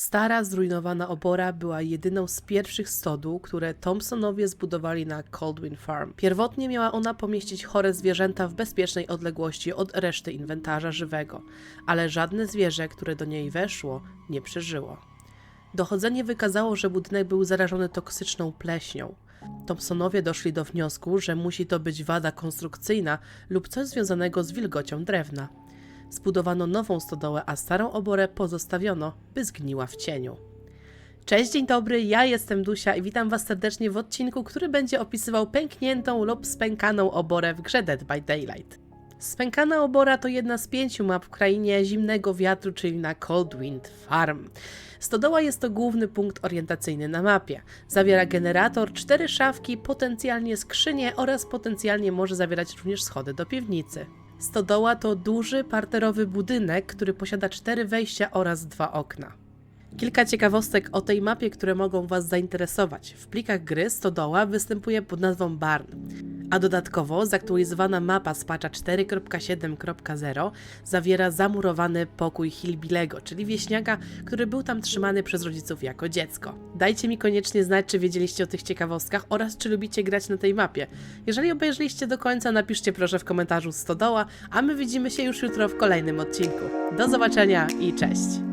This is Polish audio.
Stara, zrujnowana obora była jedyną z pierwszych stodół, które Thompsonowie zbudowali na Coldwin Farm. Pierwotnie miała ona pomieścić chore zwierzęta w bezpiecznej odległości od reszty inwentarza żywego, ale żadne zwierzę, które do niej weszło, nie przeżyło. Dochodzenie wykazało, że budynek był zarażony toksyczną pleśnią. Thompsonowie doszli do wniosku, że musi to być wada konstrukcyjna lub coś związanego z wilgocią drewna. Zbudowano nową stodołę, a starą oborę pozostawiono, by zgniła w cieniu. Cześć, dzień dobry, ja jestem Dusia i witam Was serdecznie w odcinku, który będzie opisywał pękniętą lub spękaną oborę w grze Dead by Daylight. Spękana obora to jedna z pięciu map w krainie zimnego wiatru, czyli na Coldwind Farm. Stodoła jest to główny punkt orientacyjny na mapie. Zawiera generator, cztery szafki, potencjalnie skrzynie oraz potencjalnie może zawierać również schody do piwnicy. Stodoła to duży, parterowy budynek, który posiada cztery wejścia oraz dwa okna. Kilka ciekawostek o tej mapie, które mogą Was zainteresować. W plikach gry Stodoła występuje pod nazwą Barn, a dodatkowo zaktualizowana mapa z patcha 4.7.0 zawiera zamurowany pokój Hillbilego, czyli wieśniaka, który był tam trzymany przez rodziców jako dziecko. Dajcie mi koniecznie znać, czy wiedzieliście o tych ciekawostkach oraz czy lubicie grać na tej mapie. Jeżeli obejrzeliście do końca, napiszcie proszę w komentarzu Stodoła, a my widzimy się już jutro w kolejnym odcinku. Do zobaczenia i cześć!